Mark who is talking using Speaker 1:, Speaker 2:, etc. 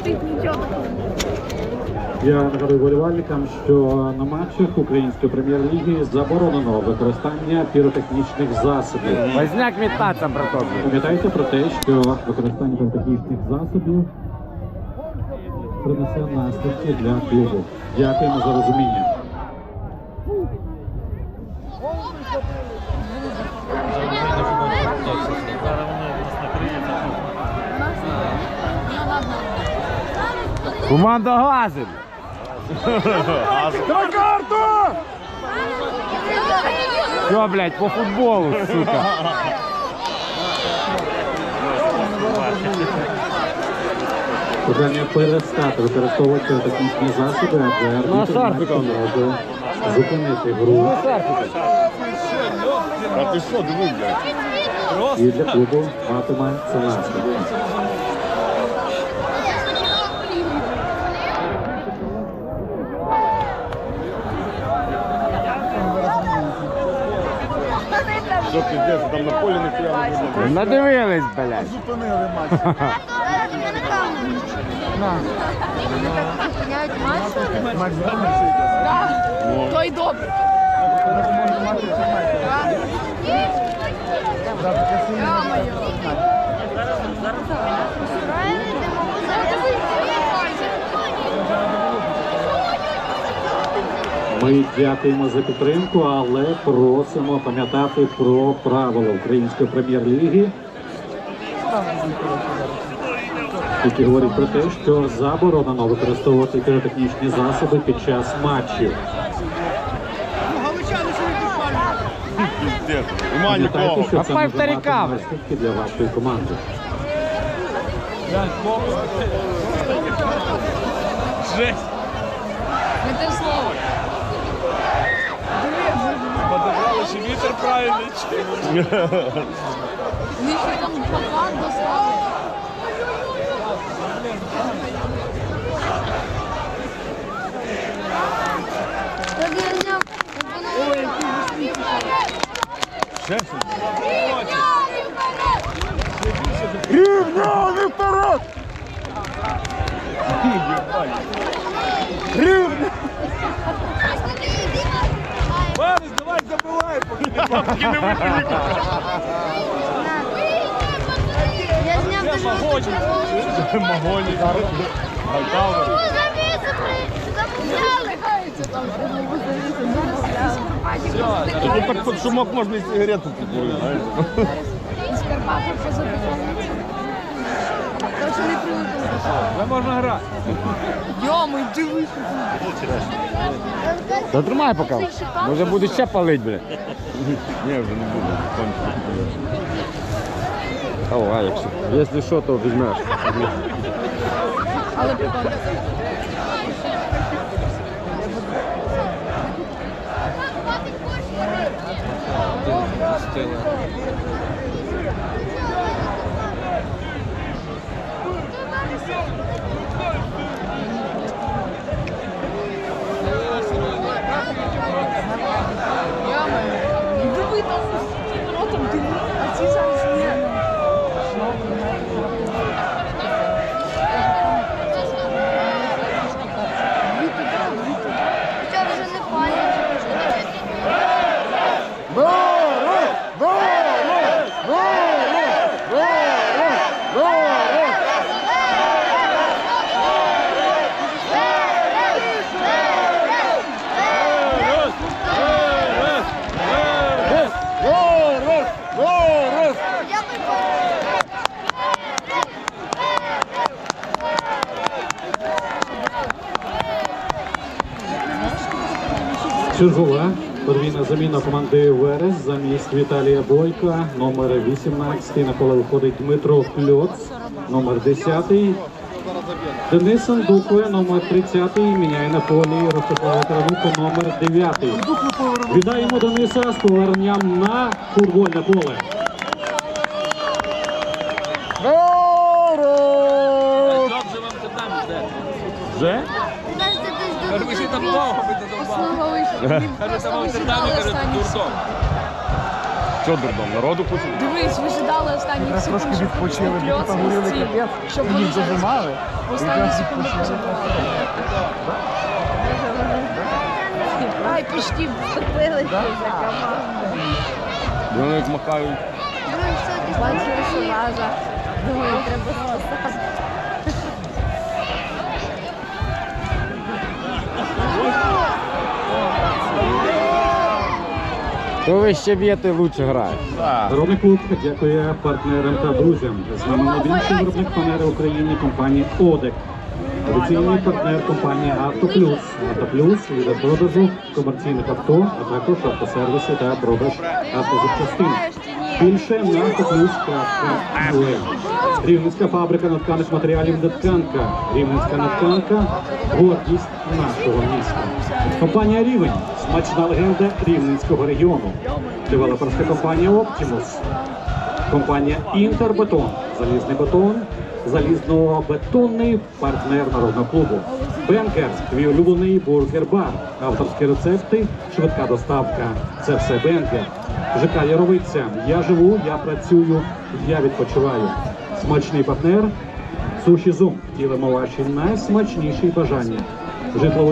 Speaker 1: крутить нічого.
Speaker 2: Я нагадую вболівальникам, що на матчах української прем'єр-ліги заборонено використання піротехнічних засобів.
Speaker 3: Возняк метаться, браток.
Speaker 2: Пам'ятайте про те, що використання піротехнічних засобів принесе наслідки для клубу. Дякуємо за розуміння.
Speaker 3: Команда газить. Все, блядь, по футболу, сука.
Speaker 2: Бажання перестати використовувати піротехнічні засоби, адже арбітр
Speaker 3: шарфика.
Speaker 2: може зупинити гру.
Speaker 4: А ти що, диви, блядь?
Speaker 2: І для клубу матиме це наслідки.
Speaker 3: Надивились, блядь.
Speaker 4: Зупинили матч.
Speaker 1: Той добре.
Speaker 2: Ми дякуємо за підтримку, але просимо пам'ятати про правила української прем'єр-ліги, які говорять про те, що заборонено використовувати піротехнічні засоби під час матчів. Пам'ятайте, що
Speaker 3: А
Speaker 2: це може мати наслідки для вашої команди.
Speaker 1: Не те слово.
Speaker 5: Подобрали, чи вітер правильний, чи
Speaker 1: Вони ще там плакат достали.
Speaker 4: Рівняний вперед! Рівня!
Speaker 5: Борис, давай забивай, поки не бабки не виходять.
Speaker 6: Я зняв дуже
Speaker 5: Магоні. Магоні. Гайдалери.
Speaker 4: Тут під шумок можна і сигарету купити, знаєш.
Speaker 5: Вже можна грати.
Speaker 1: Йоми, дивись.
Speaker 3: Затримай поки. Може буде ще палить, блядь.
Speaker 4: Ні, вже не буду.
Speaker 3: О, якщо. Якщо що, то візьмеш.
Speaker 1: Але прикольно. Йоми. Диму, а
Speaker 2: Чергова подвійна заміна команди Верес замість Віталія Бойка, номер 18 на поле виходить Дмитро Кльоц, номер 10. Денис Андукве, номер 30, міняє на полі Ростислава Тарануко, номер 9. Вітаємо Дениса з поверненням на футбольне поле.
Speaker 4: Борис!
Speaker 5: Добре вам там йде.
Speaker 3: Вже?
Speaker 5: Ви ж там довго би додавали.
Speaker 1: Основа вийшла. Він
Speaker 5: Каже,
Speaker 1: просто
Speaker 5: там Амстердамі, каже, дурдом.
Speaker 4: Що дурдом? Народу кучу?
Speaker 1: Дивись, вижидали останні секунди,
Speaker 3: Трошки
Speaker 1: щоб
Speaker 3: відпочили,
Speaker 1: пустити
Speaker 3: бо
Speaker 1: льоц
Speaker 3: там
Speaker 1: і
Speaker 3: горіли
Speaker 1: стіл,
Speaker 3: капець,
Speaker 1: щоб
Speaker 3: і
Speaker 1: вони
Speaker 3: їх зажимали.
Speaker 1: останні секунди поживали. Ай, почти вступили за команду.
Speaker 4: Вони як махають.
Speaker 6: Все,
Speaker 1: Бачу персонажа. Думаю, треба спасати.
Speaker 3: То ви ще б'єте, лучше грає.
Speaker 2: Виробник клуб дякує партнерам та друзям. З нами найбільший виробник фанери України компанії ОДЕК. Офіційний партнер компанії «Автоплюс». «Автоплюс» – лідер продажу комерційних авто, а також автосервіси та продаж автозапчастин. Більше на автоплюс.ua. Рівненська фабрика натканих матеріалів «Нетканка». Рівненська нетканка – гордість нашого міста. Компанія «Рівень» – смачна легенда Рівненського регіону. Девелоперська компанія «Оптимус». Компанія Інтербетон. Залізний бетон. Залізно-бетонний партнер народного клубу. Бенкер. Твій улюблений бургер-бар. Авторські рецепти, швидка доставка. Це все Бенкер. ЖК Яровиця. Я живу, я працюю, я відпочиваю. Смачний партнер. Суші Зум. Втілимо ваші найсмачніші бажання. Житловий